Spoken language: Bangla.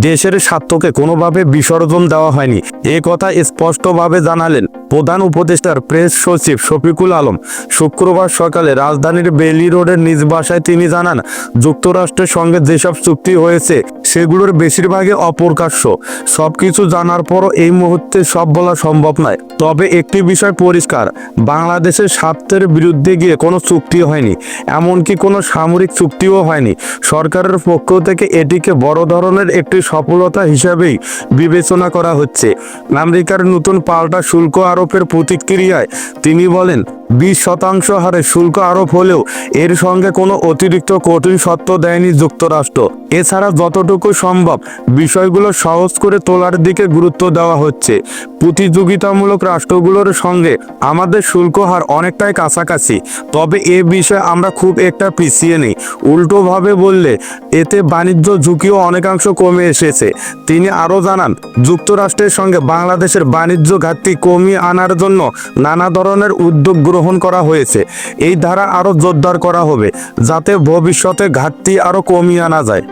দেশের স্বার্থকে কোনোভাবে বিসর্জন দেওয়া হয়নি। এ কথা স্পষ্টভাবে জানালেন প্রধান উপদেষ্টার প্রেস সচিব শফিকুল আলম শুক্রবার সকালে রাজধানীর বেলি রোডের নিজ বাসায় তিনি জানান, যুক্তরাষ্ট্রের সঙ্গে যেসব চুক্তি হয়েছে, সেগুলোর বেশিরভাগই অপ্রকাশ্য। সবকিছু জানার পরও এই মুহূর্তে সব বলা সম্ভব নয়। তবে একটি বিষয় পরিষ্কার, বাংলাদেশের স্বার্থের বিরুদ্ধে গিয়ে কোনো চুক্তি হয়নি, এমনকি কোনো সামরিক চুক্তিও হয়নি। সরকারের পক্ষ থেকে এটিকে বড় ধরনের একটি সফলতা হিসাবেই বিবেচনা করা হচ্ছে। আমেরিকার নতুন পাল্টা শুল্ক আরোপের প্রতিক্রিয়ায় তিনি বলেন বিশ শতাংশ হারে শুল্ক আরোপ হলেও এর সঙ্গে কোনো অতিরিক্ত কঠিন সত্য দেয়নি যুক্তরাষ্ট্র। এছাড়া যতটুকু সম্ভব বিষয়গুলো সহজ করে তোলার দিকে গুরুত্ব দেওয়া হচ্ছে। প্রতিযোগিতামূলক রাষ্ট্রগুলোর সঙ্গে আমাদের শুল্ক হার অনেকটাই কাছাকাছি, তবে এ বিষয়ে আমরা খুব একটা পিছিয়ে নেই। উল্টোভাবে বললে, এতে বাণিজ্য ঝুঁকিও অনেকাংশ কমে এসেছে। তিনি আরও জানান, যুক্তরাষ্ট্রের সঙ্গে বাংলাদেশের বাণিজ্য ঘাটতি কমিয়ে আনার জন্য নানা ধরনের উদ্যোগ গ্রহণ করা হয়েছে। এই ধারা আরও জোরদার করা হবে, যাতে ভবিষ্যতে ঘাটতি আরও কমিয়ে আনা যায়।